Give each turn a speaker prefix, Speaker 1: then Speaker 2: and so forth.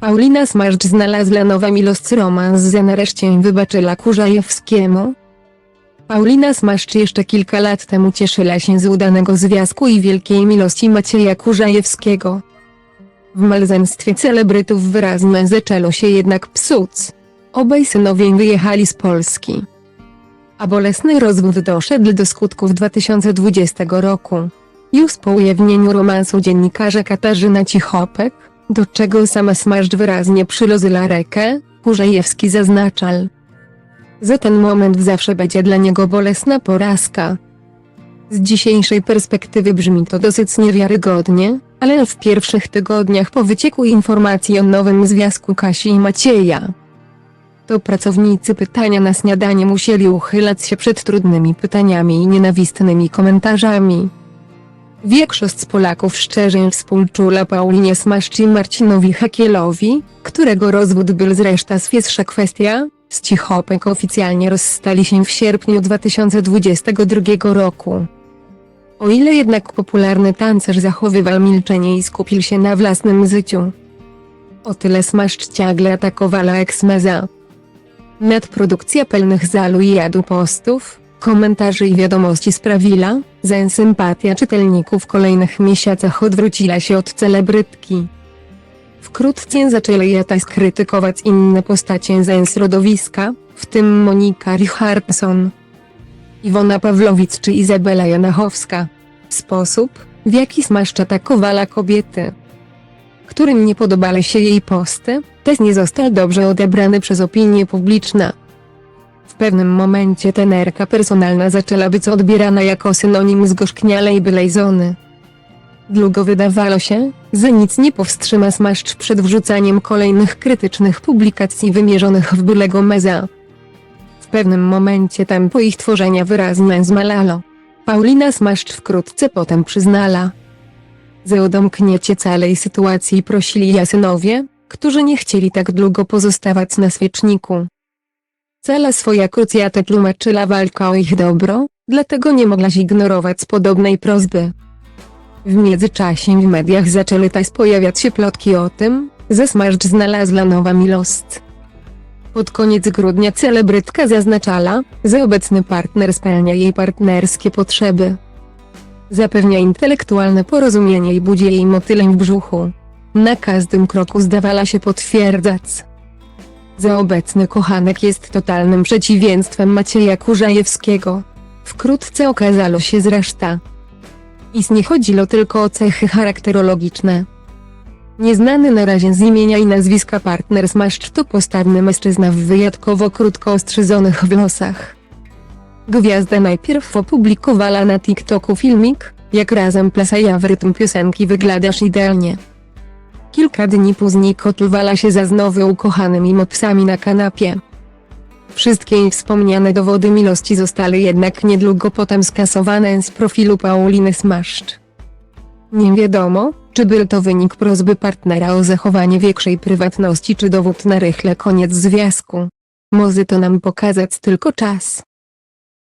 Speaker 1: Paulina Smaszcz znalazła nowa miłość romans z nareszcie wybaczyła Kurzajewskiemu. Paulina Smaszcz jeszcze kilka lat temu cieszyła się z udanego związku i wielkiej miłości Macieja Kurzajewskiego. W małżeństwie celebrytów wyraźnie zaczęło się jednak psuc. Obaj synowie wyjechali z Polski. A bolesny rozwód doszedł do skutku w 2020 roku. Już po ujawnieniu romansu dziennikarza Katarzyna Cichopek, do czego sama Smaszcz wyraźnie przylozyła rękę, Kurzajewski zaznaczał. Za ten moment zawsze będzie dla niego bolesna porażka. Z dzisiejszej perspektywy brzmi to dosyć niewiarygodnie, ale w pierwszych tygodniach po wycieku informacji o nowym związku Kasi i Macieja, to pracownicy pytania na śniadanie musieli uchylać się przed trudnymi pytaniami i nienawistnymi komentarzami. Większość Polaków szczerze współczula Paulinie Smaszcz i Marcinowi Hakielowi, którego rozwód był zresztą świeższa kwestia, z Cichopek oficjalnie rozstali się w sierpniu 2022 roku. O ile jednak popularny tancerz zachowywał milczenie i skupił się na własnym życiu. O tyle Smaszcz ciągle atakowała eksmeza. Nadprodukcja pełnych zalu i jadu postów, komentarzy i wiadomości sprawiła, że sympatia czytelników w kolejnych miesiącach odwróciła się od celebrytki. Wkrótce zaczęli Jatas krytykować inne postacie ze środowiska, w tym Monika Richardson, Iwona Pawlowicz czy Izabela Janachowska. Sposób, w jaki Smaszcz atakowała kobiety, którym nie podobały się jej posty, też nie został dobrze odebrany przez opinię publiczną. Pewnym momencie tenerka personalna zaczęła być odbierana jako synonim zgorzknialej bylejzony. Długo wydawało się, że nic nie powstrzyma Smaszcz przed wrzucaniem kolejnych krytycznych publikacji wymierzonych w bylego meza. W pewnym momencie tempo ich tworzenia wyraźnie zmalało. Paulina Smaszcz wkrótce potem przyznala, że o domknięcie całej sytuacji prosili jasynowie, którzy nie chcieli tak długo pozostawać na świeczniku. Cała swoja krucjatę tłumaczyła walka o ich dobro, dlatego nie mogła zignorować podobnej prośby. W międzyczasie w mediach zaczęły też pojawiać się plotki o tym, że Smaszcz znalazła nowa miłość. Pod koniec grudnia celebrytka zaznaczała, że obecny partner spełnia jej partnerskie potrzeby. Zapewnia intelektualne porozumienie i budzi jej motylem w brzuchu. Na każdym kroku zdawała się potwierdzać. Że obecny kochanek jest totalnym przeciwieństwem Macieja Kurzajewskiego. Wkrótce okazało się zresztą. I nie chodziło tylko o cechy charakterologiczne. Nieznany na razie z imienia i nazwiska partner Smaszcz to postawny mężczyzna w wyjątkowo krótko ostrzyżonych włosach. Gwiazda najpierw opublikowała na TikToku filmik, jak razem plasają w rytm piosenki Wyglądasz idealnie. Kilka dni później kotłowała się za znowu ukochanymi mopsami na kanapie. Wszystkie wspomniane dowody miłości zostały jednak niedługo potem skasowane z profilu Pauliny Smaszcz. Nie wiadomo, czy był to wynik prośby partnera o zachowanie większej prywatności czy dowód na rychle koniec związku. Może to nam pokazać tylko czas.